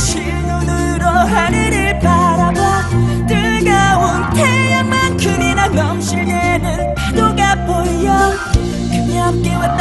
없이 눈으로 하늘을 바라봐. 뜨거운 태양만큼이나 넘실대는 파도가 보여. 그녀 함께 왔다